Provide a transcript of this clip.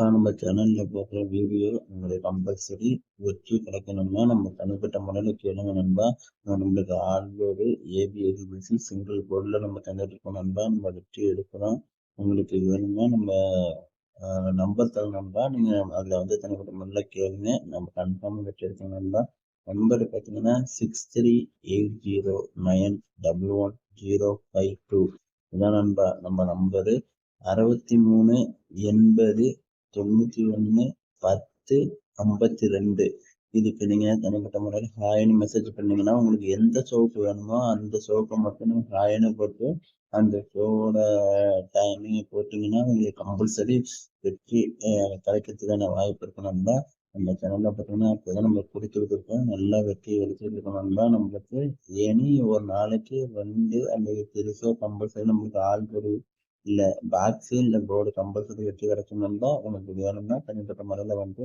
இப்போ நம்ம சேனலில் போகிற வீடியோ உங்களுக்கு கம்பல்சரி ஒற்றி கிடைக்கணும்னா நம்ம தனிப்பட்ட முறையில் கேளுங்க நண்பா. நம்மளுக்கு ஆல்வேடு ஏபிஎஸ்பிசி சிங்கிள் போர்டில் நம்ம தந்துட்டுருக்கோம் நண்பா. நம்ம வெற்றி எடுக்கிறோம். உங்களுக்கு வேணுமா நம்ம நம்பர் தர நண்பா. நீங்கள் அதில் வந்து தனிப்பட்ட முறையில் கேளுங்க. நம்ம கன்ஃபார்ம் வெற்றி எடுக்கணும் நண்பா. நம்பர் பார்த்தீங்கன்னா six three eight zero nine double one zero five two இதான் நண்பா நம்ம நம்பரு அறுபத்தி மூணு எண்பது தொண்ணூற்றி ஒன்று பத்து ஐம்பத்தி ரெண்டு. இதுக்கு நீங்கள் தனிப்பட்ட முறையில் ஹாய்னு மெசேஜ் பண்ணீங்கன்னா உங்களுக்கு எந்த சோப்பு வேணுமோ அந்த சோப்பை மட்டும் நீங்கள் ஹாய்னு போட்டு அந்த ஷோவோட டைமிங்கை போட்டிங்கன்னா உங்களுக்கு கம்பல்சரி வெற்றி கிடைக்கிறதுக்கான வாய்ப்பு இருக்கணும்னா நம்ம சேனலில் பார்த்தீங்கன்னா இப்போ தான் நம்ம கொடுத்துருக்கோம். நல்லா வெற்றி எடுத்துட்டு இருக்கணும்னா நம்மளுக்கு ஏனி ஒரு நாளைக்கு ரெண்டு அல்லது பெருசோ கம்பல்சரி நம்மளுக்கு ஆள் பொருள் இல்லை பேக் இல்லை போர்டு கம்பல்சரி வெற்றி கிடைக்கணும்னா உங்களுக்கு வேணும்னா தனிப்பட்ட முறையில் வந்து